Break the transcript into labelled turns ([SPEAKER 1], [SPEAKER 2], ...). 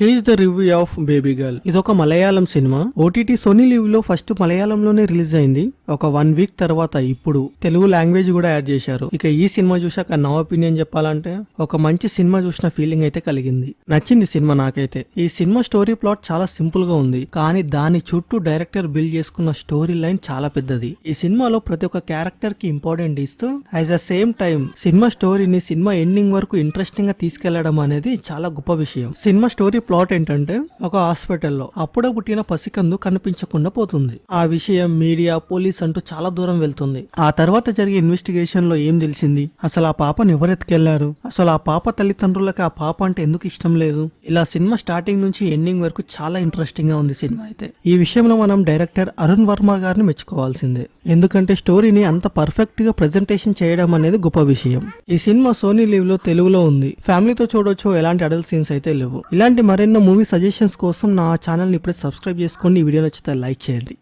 [SPEAKER 1] Here's the review of baby girl ఇది ఒక Malayalam cinema. OTT Sony లీవ్లో ఫస్ట్ మలయాళంలోనే రిలీజ్ అయింది. ఒక వన్ వీక్ తర్వాత ఇప్పుడు తెలుగు లాంగ్వేజ్ కూడా యాడ్ చేశారు. ఇక ఈ సినిమా చూశాక నా ఒపీనియన్ చెప్పాలంటే ఒక మంచి సినిమా చూసిన ఫీలింగ్ అయితే కలిగింది. నచ్చింది సినిమా నాకైతే. ఈ సినిమా స్టోరీ ప్లాట్ చాలా సింపుల్గా ఉంది. కానీ దాని చుట్టూ డైరెక్టర్ బిల్డ్ చేసుకున్న స్టోరీ లైన్ చాలా పెద్దది. ఈ సినిమాలో ప్రతి ఒక్క క్యారెక్టర్కి ఇంపార్టెంట్ ఇస్తూ as a same time cinema స్టోరీని సినిమా ఎండింగ్ వరకు ఇంట్రెస్టింగ్గా తీసుకెళ్ళడం అనేది చాలా గొప్ప విషయం. సినిమా స్టోరీ ప్లాట్ ఏంటంటే ఒక హాస్పిటల్లో అప్పుడే పుట్టిన పసికందు కనిపించకుండా పోతుంది. ఆ విషయం మీడియా పోలీస్ అంటూ చాలా దూరం వెళ్తుంది. ఆ తర్వాత జరిగే ఇన్వెస్టిగేషన్లో ఏం తెలిసింది? అసలు ఆ పాపను ఎవరు ఎత్తుకెళ్ళారు అసలు ఆ పాప తల్లిదండ్రులకు ఆ పాప అంటే ఎందుకు ఇష్టం లేదు? ఇలా సినిమా స్టార్టింగ్ నుంచి ఎండింగ్ వరకు చాలా ఇంట్రెస్టింగ్గా ఉంది సినిమా అయితే. ఈ విషయంలో మనం డైరెక్టర్ అరుణ్ వర్మ గారిని మెచ్చుకోవాల్సిందే. ఎందుకంటే స్టోరీని అంత పర్ఫెక్ట్గా ప్రెజెంటేషన్ చేయడం అనేది గొప్ప విషయం. ఈ సినిమా సోనీ లీవ్లో తెలుగులో ఉంది. ఫ్యామిలీతో చూడొచ్చు ఎలాంటి అడల్ట్ సీన్స్ అయితే లేవు. ఇలాంటి మరెన్నో మూవీ సజెషన్స్ కోసం నా ఛానల్ ఇప్పుడే సబ్స్క్రైబ్ చేసుకోండి. ఈ వీడియో నచ్చితే లైక్ చేయండి.